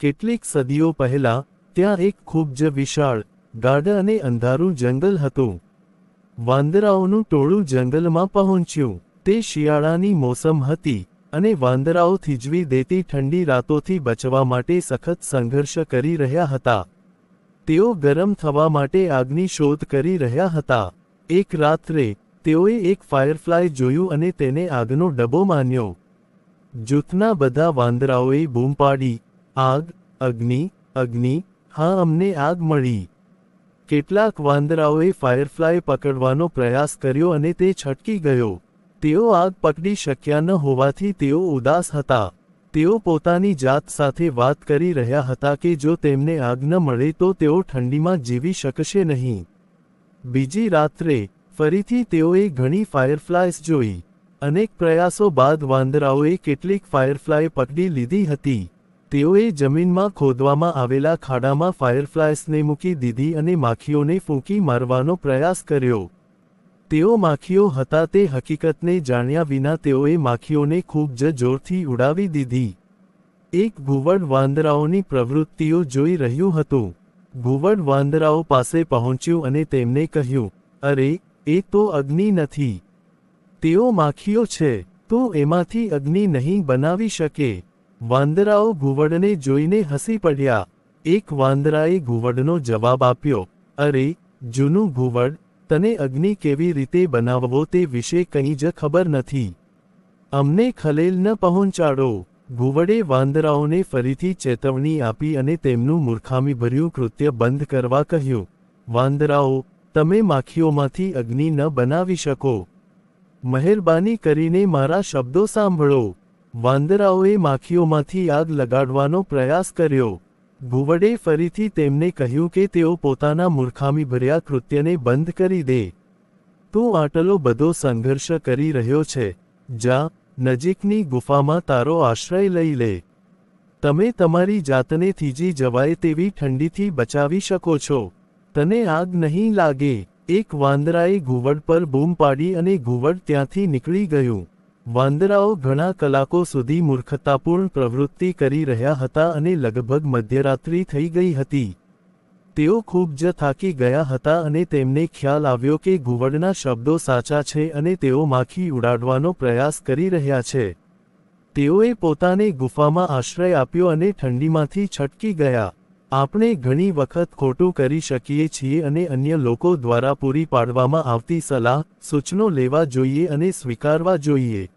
કેટલીક સદીઓ પહેલા, ત્યાં એક ખૂબ જ વિશાળ, ગાઢ અને અંધારું જંગલ હતું. વાંદરાઓનું ટોળું જંગલમાં પહોંચ્યું. તે શિયાળાની મોસમ હતી અને વાંદરાઓ થીજવી દેતી ઠંડી રાતોથી બચવા માટે સખત સંઘર્ષ કરી રહ્યા હતા. તેઓ ગરમ થવા માટે આગની શોધ કરી રહ્યા હતા. એક રાત્રે, તેઓએ એક ફાયરફ્લાય જોયું અને તેને આગનો ડબ્બો માન્યો. જૂથના બધા વાંદરાઓએ બૂમ પાડી આગ, અગ્નિ અગ્નિ, હા અમને આગ મળી. કેટલાક વાંદરાઓએ ફાયરફ્લાય પકડવાનો પ્રયાસ કર્યો અને તે છટકી ગયો. તેઓ આગ પકડી શક્યા ન હોવાથી તેઓ ઉદાસ હતા. તેઓ પોતાની જાત સાથે વાત કરી રહ્યા હતા કે જો તેમને આગ ન મળે તો તેઓ ઠંડીમાં જીવી શકશે નહીં. બીજી રાત્રે, ફરીથી તેઓએ ઘણી ફાયરફ્લાયસ જોઈ. અનેક પ્રયાસો બાદ વાંદરાઓએ કેટલીક ફાયરફ્લાય પકડી લીધી હતી. તેઓએ જમીનમાં ખોદવામાં આવેલા ખાડામાં ફાયરફ્લાયસને મૂકી દીધી અને માખીઓને ફૂંકી મારવાનો પ્રયાસ કર્યો. તેઓ માખીઓ હતા તે હકીકતને જાણ્યા વિના તેઓએ માખીઓને ખૂબ જ જોરથી ઉડાવી દીધી. એક ભૂવડ વાંદરાઓની પ્રવૃત્તિઓ જોઈ રહ્યું હતું. ભૂવડ વાંદરાઓ પાસે પહોંચ્યું અને તેમને કહ્યું, અરે, એ તો અગ્નિ નથી. તેઓ માખીઓ છે. તો એમાંથી અગ્નિ નહીં બનાવી શકે. વાંદરાઓ ઘુવડને જોઈને હસી પડ્યા. એક વાંદરાએ ઘુવડનો જવાબ આપ્યો, અરે, જૂનું ઘુવડ તને અગ્નિ કેવી રીતે બનાવવો તે વિશે કંઈ જ ખબર નથી. અમને ખલેલ ન પહોંચાડો. ઘુવડે વાંદરાઓને ફરીથી ચેતવણી આપી અને તેમનું મૂર્ખામીભર્યું કૃત્ય બંધ કરવા કહ્યું, વાંદરાઓ, તમે માખીઓમાંથી અગ્નિ ન બનાવી શકો. મહેરબાની કરીને મારા શબ્દો સાંભળો. વાંદરાઓએ માખીઓમાંથી આગ લગાડવાનો પ્રયાસ કર્યો. ભુવડે ફરીથી તેમને કહ્યું કે તેઓ પોતાના મૂર્ખામીભર્યા કૃત્યને બંધ કરી દે. તું આટલો બધો સંઘર્ષ કરી રહ્યો છે. જા, નજીકની ગુફામાં તારો આશ્રય લઈ લે. તમે તમારી જાતને થીજી જવાય તેવી ઠંડીથી બચાવી શકો છો. તને આગ નહીં લાગે. એક વાંદરાએ ઘુવડ પર બૂમ પાડી અને ઘુવડ ત્યાંથી નીકળી ગયું. વાંદરાઓ ઘણા કલાકો સુધી મૂર્ખતાપૂર્ણ પ્રવૃત્તિ કરી રહ્યા હતા અને લગભગ મધ્યરાત્રિ થઈ ગઈ હતી. તેઓ ખૂબ જ થાકી ગયા હતા અને તેમને ખ્યાલ આવ્યો કે ઘુવડના શબ્દો સાચા છે અને તેઓ માખી ઉડાડવાનો પ્રયાસ કરી રહ્યા છે. તેઓએ પોતાને ગુફામાં આશ્રય આપ્યો અને ઠંડીમાંથી છટકી ગયા. આપણે ઘણી વખત ખોટું કરી શકીએ છીએ અને અન્ય લોકો દ્વારા પૂરી પાડવામાં આવતી સલાહ, સૂચનો લેવા જોઈએ અને સ્વીકારવા જોઈએ.